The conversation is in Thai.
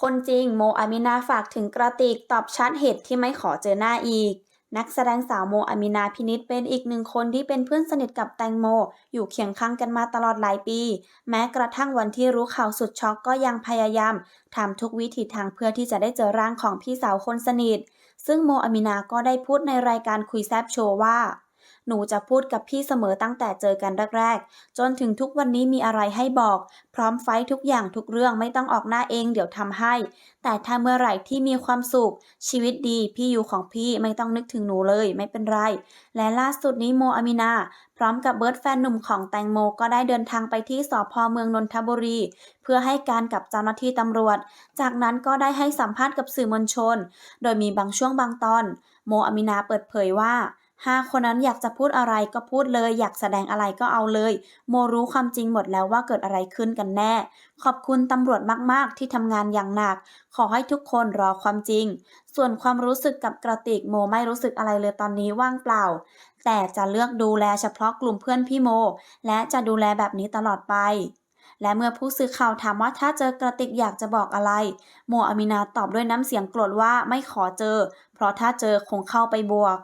คนจริงโมอามินาฝากถึงกระติกตอบชัดเหตุที่ไม่ขอเจอหน้าอีก นักแสดงสาวโมอามินาพินิษเป็นอีกหนึ่งคนที่เป็นเพื่อนสนิทกับแตงโม อยู่เคียงข้างกันมาตลอดหลายปี แม้กระทั่งวันที่รู้ข่าวสุดช็อกก็ยังพยายามทำทุกวิถีทางเพื่อที่จะได้เจอร่างของพี่สาวคนสนิท ซึ่งโมอามินาก็ได้พูดในรายการคุยแซบโชว์ว่า หนูจะพูดกับพี่เสมอตั้งแต่เจอกันแรกๆ จนถึงทุกวันนี้มีอะไรให้บอก พร้อมไฟทุกอย่างทุกเรื่องไม่ต้องออกหน้าเองเดี๋ยวทำให้ แต่ถ้าเมื่อไหร่ที่มีความสุข ชีวิตดีพี่อยู่ของพี่ไม่ต้องนึกถึงหนูเลยไม่เป็นไร และล่าสุดนี้โมอามินาพร้อมกับเบิร์ตแฟนหนุ่มของแตงโมก็ได้เดินทางไปที่สพเมืองนนทบุรี เพื่อให้การกับเจ้าหน้าที่ตำรวจ จากนั้นก็ได้ให้สัมภาษณ์กับสื่อมวลชน โดยมีบางช่วงบางตอน โมอามินาเปิดเผยว่า ห้าคนนั้นอยากจะพูดอะไรก็พูดเลย อยากแสดงอะไรก็เอาเลย โมรู้ความจริงหมดแล้วว่าเกิดอะไรขึ้นกันแน่ ขอบคุณตำรวจมากๆ ที่ทำงานอย่างหนัก ขอให้ทุกคนรอความจริง ส่วนความรู้สึกกับกระติกโมไม่รู้สึกอะไรเลยตอนนี้ว่างเปล่า แต่จะเลือกดูแลเฉพาะกลุ่มเพื่อนพี่โม และจะดูแลแบบนี้ตลอดไปและเมื่อผู้สื่อข่าวถามว่าถ้าเจอกระติกอยากจะบอกอะไร โมอามินาตอบด้วยน้ำเสียงโกรธว่าไม่ขอเจอ เพราะถ้าเจอคงเข้าไปบวก